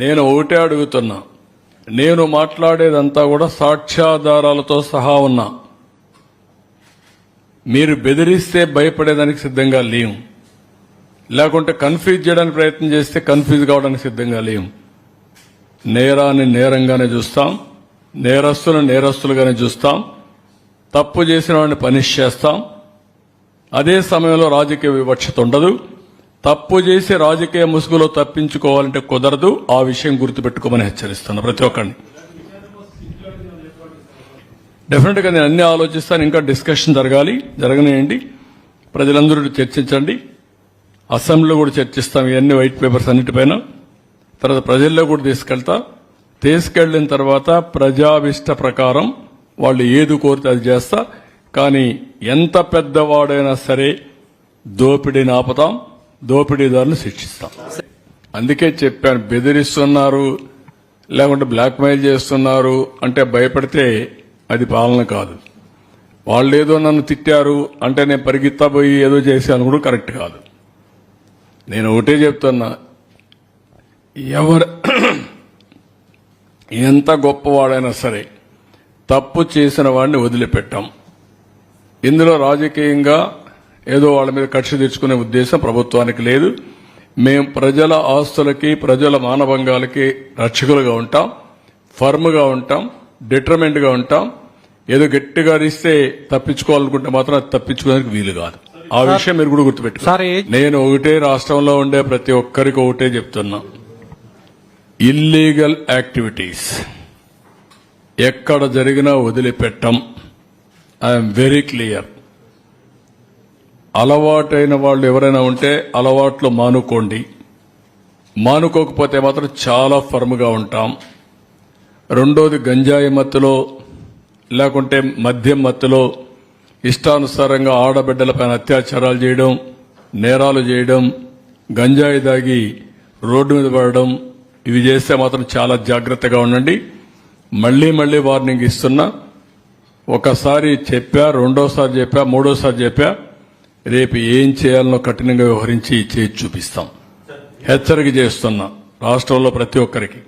నేను ఒకటే అడుగుతున్నా. నేను మాట్లాడేదంతా కూడా సాక్ష్యాధారాలతో సహా ఉన్నా. మీరు బెదిరిస్తే భయపడేదానికి సిద్ధంగా లేము లేకుంటే కన్ఫ్యూజ్ చేయడానికి ప్రయత్నం చేస్తే కన్ఫ్యూజ్ కావడానికి సిద్ధంగా లేము నేరాన్ని నేరంగానే చూస్తాం. నేరస్తులను నేరస్తులుగానే చూస్తాం. తప్పు చేసిన వాడిని పనిష్ చేస్తాం. అదే సమయంలో రాజకీయ వివక్షత ఉండదు. తప్పు చేసి రాజకీయ ముసుగులో తప్పించుకోవాలంటే కుదరదు. ఆ విషయం గుర్తుపెట్టుకోమని హెచ్చరిస్తున్నా ప్రతి ఒక్కరిని. డెఫినెట్గా నేను అన్ని ఆలోచిస్తాను ఇంకా డిస్కషన్ జరగాలి. జరగనియండి. ప్రజలందరూ చర్చించండి. అసెంబ్లీలో కూడా చర్చిస్తాం ఇవన్నీ వైట్ పేపర్స్ అన్నిటిపైన. తర్వాత ప్రజల్లో కూడా తీసుకెళ్తా. తీసుకెళ్ళిన తర్వాత ప్రజావిష్ట ప్రకారం వాళ్ళు ఏది కోరితే అది చేస్తా. కానీ ఎంత పెద్దవాడైనా సరే దోపిడీని ఆపుతాం. దోపిడీదారులను శిక్షిస్తాం. అందుకే చెప్పాను బెదిరిస్తున్నారు లేకుంటే బ్లాక్మెయిల్ చేస్తున్నారు అంటే భయపడితే అది పాలన కాదు. వాళ్ళు ఏదో నన్ను తిట్టారు అంటే నేను పరిగెత్తా పోయి ఏదో చేశాను కూడా కరెక్ట్ కాదు. నేను ఒకటే చెప్తున్నా ఎవరు ఎంత గొప్పవాడైనా సరే తప్పు చేసిన వాడిని వదిలిపెట్టాం. ఇందులో రాజకీయంగా ఏదో వాళ్ళ మీద కక్ష తెచ్చుకునే ఉద్దేశం ప్రభుత్వానికి లేదు. మేం ప్రజల ఆస్తులకి ప్రజల మానభంగాలకి రక్షకులుగా ఉంటాం ఫర్మ్గా ఉంటాం డిటర్మెంట్గా ఉంటాం. ఏదో గట్టిగా అరిస్తే తప్పించుకోవాలనుకుంటే మాత్రం అది తప్పించుకోవడానికి వీలు కాదు. ఆ విషయం మీరు కూడా గుర్తుపెట్టుకో సార్ ఏ- నేను ఒకటే రాష్ట్రంలో ఉండే ప్రతి ఒక్కరికి ఒకటే చెప్తున్నా. ఇల్లీగల్ యాక్టివిటీస్ ఎక్కడ జరిగినా వదిలిపెట్టం. ఐఎమ్ వెరీ క్లియర్ అలవాటైన వాళ్ళు ఎవరైనా ఉంటే అలవాట్లు మానుకోండి. మానుకోకపోతే మాత్రం చాలా ఫర్మ్గా ఉంటాం. రెండోది గంజాయి మత్తులో లేకుంటే మద్యం మత్తులో ఇష్టానుసారంగా ఆడబిడ్డలపైన అత్యాచారాలు చేయడం నేరాలు చేయడం గంజాయి దాగి రోడ్డు మీద పడడం ఇవి చేస్తే మాత్రం చాలా జాగ్రత్తగా ఉండండి. మళ్ళీ మళ్ళీ వార్నింగ్ ఇస్తున్నా. ఒకసారి చెప్పా రెండోసారి చెప్పా మూడోసారి చెప్పా. రేపు ఏం చేయాలనో కఠినంగా వ్యవహరించి చేసి చూపిస్తాం. హెచ్చరిక చేస్తున్నా రాష్ట్రంలో ప్రతి ఒక్కరికి.